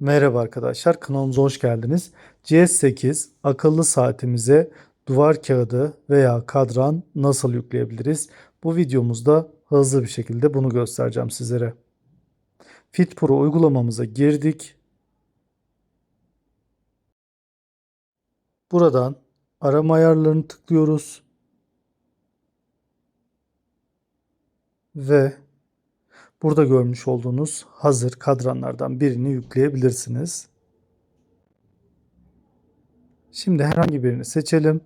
Merhaba arkadaşlar, kanalımıza hoş geldiniz. CS8 akıllı saatimize duvar kağıdı veya kadran nasıl yükleyebiliriz? Bu videomuzda hızlı bir şekilde bunu göstereceğim sizlere. Fit Pro uygulamamıza girdik. Buradan arama ayarlarını tıklıyoruz. Ve burada görmüş olduğunuz hazır kadranlardan birini yükleyebilirsiniz. Şimdi herhangi birini seçelim.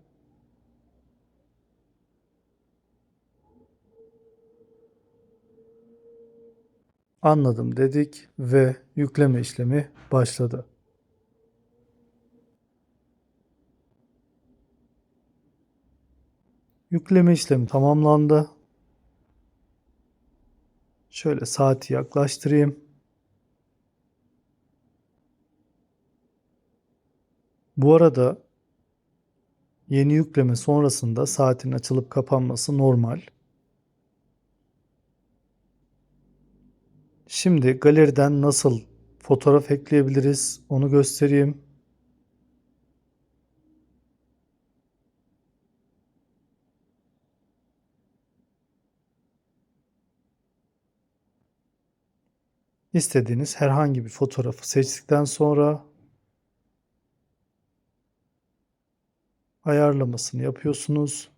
Anladım dedik ve yükleme işlemi başladı. Yükleme işlemi tamamlandı. Şöyle saati yaklaştırayım. Bu arada yeni yükleme sonrasında saatin açılıp kapanması normal. Şimdi galeriden nasıl fotoğraf ekleyebiliriz onu göstereyim. İstediğiniz herhangi bir fotoğrafı seçtikten sonra ayarlamasını yapıyorsunuz.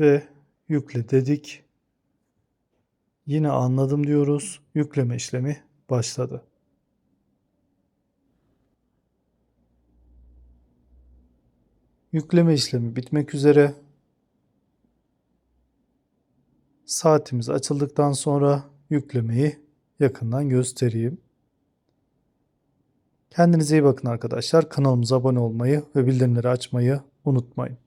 Ve yükle dedik. Yine anladım diyoruz. Yükleme işlemi başladı. Yükleme işlemi bitmek üzere. Saatimiz açıldıktan sonra yüklemeyi yakından göstereyim. Kendinize iyi bakın arkadaşlar. Kanalımıza abone olmayı ve bildirimleri açmayı unutmayın.